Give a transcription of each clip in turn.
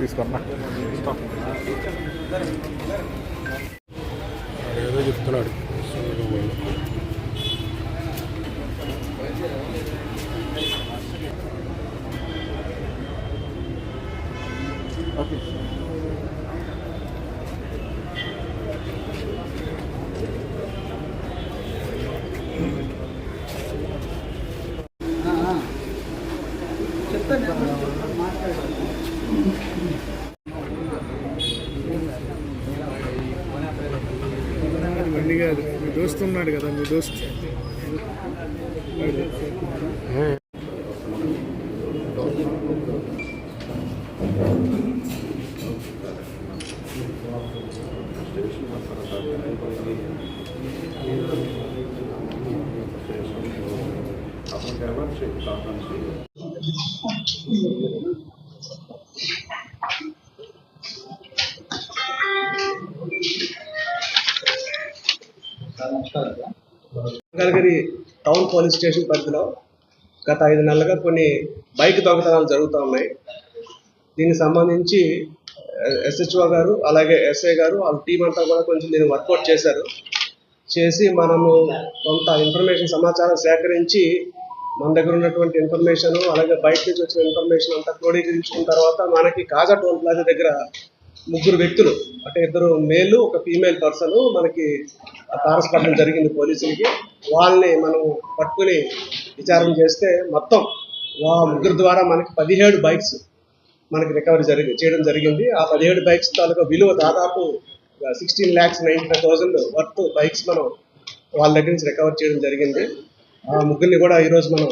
తీసుకున్నా. ఏదో చెప్తున్నాడు. బండి కాదు మీ దోస్తు ఉన్నాడు కదా మీ దోస్తు Thank you. Mangalagiri town police station పరిధిలో గత ఐదు నెలలుగా కొన్ని బైక్ దొంగతనాలు జరుగుతూ ఉన్నాయి. దీనికి సంబంధించి ఎస్హెచ్ఓ గారు అలాగే ఎస్ఐ గారు వాళ్ళ టీం అంతా కూడా కొంచెం దీన్ని వర్కౌట్ చేశారు. చేసి మనము కొంత ఇన్ఫర్మేషన్ సమాచారం సేకరించి మన దగ్గర ఉన్నటువంటి ఇన్ఫర్మేషన్ అలాగే బయట నుంచి వచ్చిన ఇన్ఫర్మేషన్ అంతా క్రోడీకరించుకున్న తర్వాత మనకి కాజా టోల్ ప్లాజా దగ్గర ముగ్గురు వ్యక్తులు. అంటే ఇద్దరు మేలు ఒక ఫీమేల్ పర్సన్ మనకి తారసపడడం జరిగింది పోలీసులకి. వాళ్ళని మనం పట్టుకుని విచారణ చేస్తే మొత్తం ఆ ముగ్గురు ద్వారా మనకి పదిహేడు బైక్స్ మనకి రికవరీ జరిగి చేయడం జరిగింది. ఆ పదిహేడు బైక్స్ తాలూకా విలువ దాదాపు sixteen lakhs ninety five thousand worth bikes మనం వాళ్ళ దగ్గర నుంచి రికవర్ చేయడం జరిగింది. ఆ ముగ్గురిని కూడా ఈరోజు మనం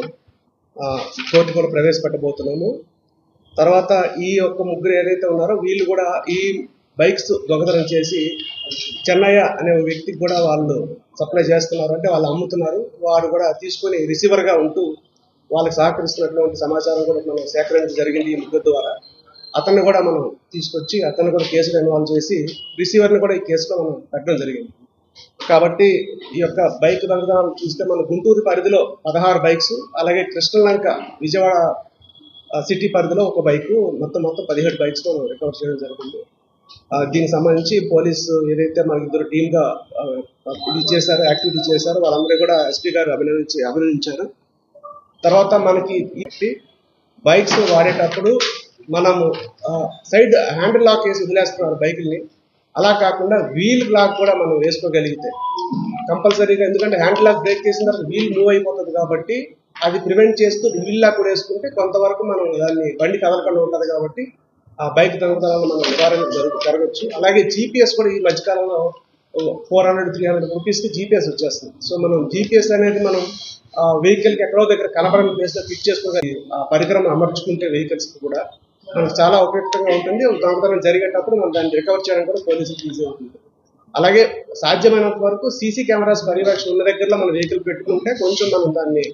కోర్టు కూడా ప్రవేశపెట్టబోతున్నాము. తర్వాత ఈ యొక్క ముగ్గురు ఏదైతే ఉన్నారో వీళ్ళు కూడా ఈ బైక్స్ దొంగతనం చేసి చెన్నయ్య అనే వ్యక్తికి కూడా వాళ్ళు సప్లై చేస్తున్నారు అంటే వాళ్ళు అమ్ముతున్నారు. వాడు కూడా తీసుకొని రిసీవర్గా ఉంటూ వాళ్ళకి సహకరిస్తున్నటువంటి సమాచారం కూడా మనం సేకరించడం జరిగింది ఈ ముగ్గురు ద్వారా. అతన్ని కూడా మనం తీసుకొచ్చి అతన్ని కూడా కేసులో ఇన్వాల్వ్ చేసి రిసీవర్ని కూడా ఈ కేసులో మనం పెట్టడం జరిగింది. కాబట్టి ఈ యొక్క బైక్ దొంగతనాలు చూస్తే మన గుంటూరు పరిధిలో పదహారు బైక్స్ అలాగే కృష్ణలంక విజయవాడ సిటీ పరిధిలో ఒక బైక్ మొత్తం మొత్తం పదిహేడు బైక్స్ రికవర్ చేయడం జరిగింది దీనికి సంబంధించి పోలీసు ఏదైతే మనకి ఇద్దరు టీమ్గా ఇది చేశారో యాక్టివిటీ చేశారో వాళ్ళందరూ కూడా ఎస్పీ గారు అభినందించి అభినందించారు. తర్వాత మనకి బైక్స్ వాడేటప్పుడు మనము సైడ్ హ్యాండిల్ లాక్ వేసి వదిలేస్తున్నారు బైకుల్ని. అలా కాకుండా వీల్ లాక్ కూడా మనం వేసుకోగలిగితే. కంపల్సరీగా ఎందుకంటే హ్యాండ్ లాక్ బ్రేక్ చేసిన తర్వాత వీల్ మూవ్ అయిపోతుంది కాబట్టి అది ప్రివెంట్ చేస్తూ వీల్ కూడా వేసుకుంటే కొంతవరకు మనం దాన్ని బండి కదలకుండా ఉంటుంది కాబట్టి ఆ బైక్ దొంగతనాలను మనం నివారణ జరుగు జరగచ్చు. అలాగే జీపీఎస్ కూడా ఈ మధ్యకాలంలో ఫోర్ హండ్రెడ్ త్రీ హండ్రెడ్ రూపీస్కి జీపీఎస్ వచ్చేస్తుంది. సో మనం జీపీఎస్ అనేది మనం వెహికల్కి ఎక్కడో దగ్గర కనపడని ప్లేస్లో ఫిట్ చేసుకుని ఆ పరికరం అమర్చుకుంటే వెహికల్స్కి కూడా మనకు చాలా ఉపయుక్తంగా ఉంటుంది. దొంగతనం జరిగేటప్పుడు మనం దాన్ని రికవర్ చేయడం కూడా పోలీసులకు ఈజీ అవుతుంది. అలాగే సాధ్యమైనంత వరకు సీసీ కెమెరాస్ పర్యవేక్షణ ఉన్న దగ్గరలో మనం వెహికల్ పెట్టుకుంటే కొంచెం మనం దాన్ని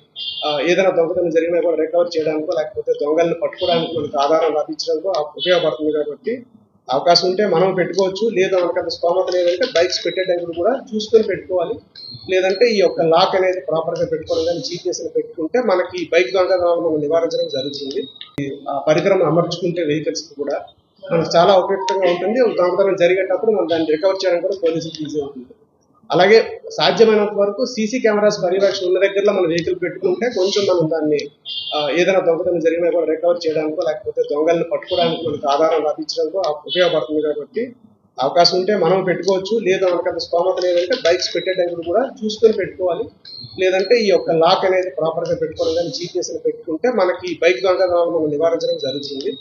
ఏదైనా దొంగతనం జరిగినా కూడా రికవర్ చేయడానికో లేకపోతే దొంగల్ని పట్టుకోవడానికి మనకు ఆధారం లభించడానికో ఉపయోగపడుతుంది కాబట్టి అవకాశం ఉంటే మనం పెట్టుకోవచ్చు. లేదా మనకు అంత స్తోమత లేదంటే బైక్స్ పెట్టేటప్పుడు కూడా చూసుకొని పెట్టుకోవాలి. లేదంటే ఈ యొక్క లాక్ అనేది ప్రాపర్గా పెట్టుకోవడం కానీ జీపీఎస్ పెట్టుకుంటే మనకి బైక్ దొంగతనాలు మనం నివారించడం జరుగుతుంది. ఆ పరికరం అమర్చుకుంటే వెహికల్స్ కూడా మనకు చాలా ఉపయుక్తంగా ఉంటుంది. ఒక దొంగతనం జరిగేటప్పుడు మనం దాన్ని రికవర్ చేయడం కూడా పోలీసులకు ఈజీ అవుతుంది అలాగే సాధ్యమైనంత వరకు సీసీ కెమెరాస్ పర్యవేక్షణ ఉన్న దగ్గరలో మనం వెహికల్ పెట్టుకుంటే కొంచెం మనం దాన్ని ఏదైనా దొంగతనం జరిగినా కూడా రికవర్ చేయడానికో లేకపోతే దొంగల్ని పట్టుకోవడానికి మనకు ఆధారం లభించడంతో ఉపయోగపడుతుంది కాబట్టి అవకాశం ఉంటే మనం పెట్టుకోవచ్చు. లేదా మనకు అంత స్తోమత లేదంటే బైక్స్ పెట్టేటప్పుడు కూడా చూసుకొని పెట్టుకోవాలి. లేదంటే ఈ యొక్క లాక్ అనేది ప్రాపర్గా పెట్టుకోవడం కానీ జీపీఎస్ని పెట్టుకుంటే మనకి బైక్ దొంగతనాలు మనం నివారించడం జరుగుతుంది.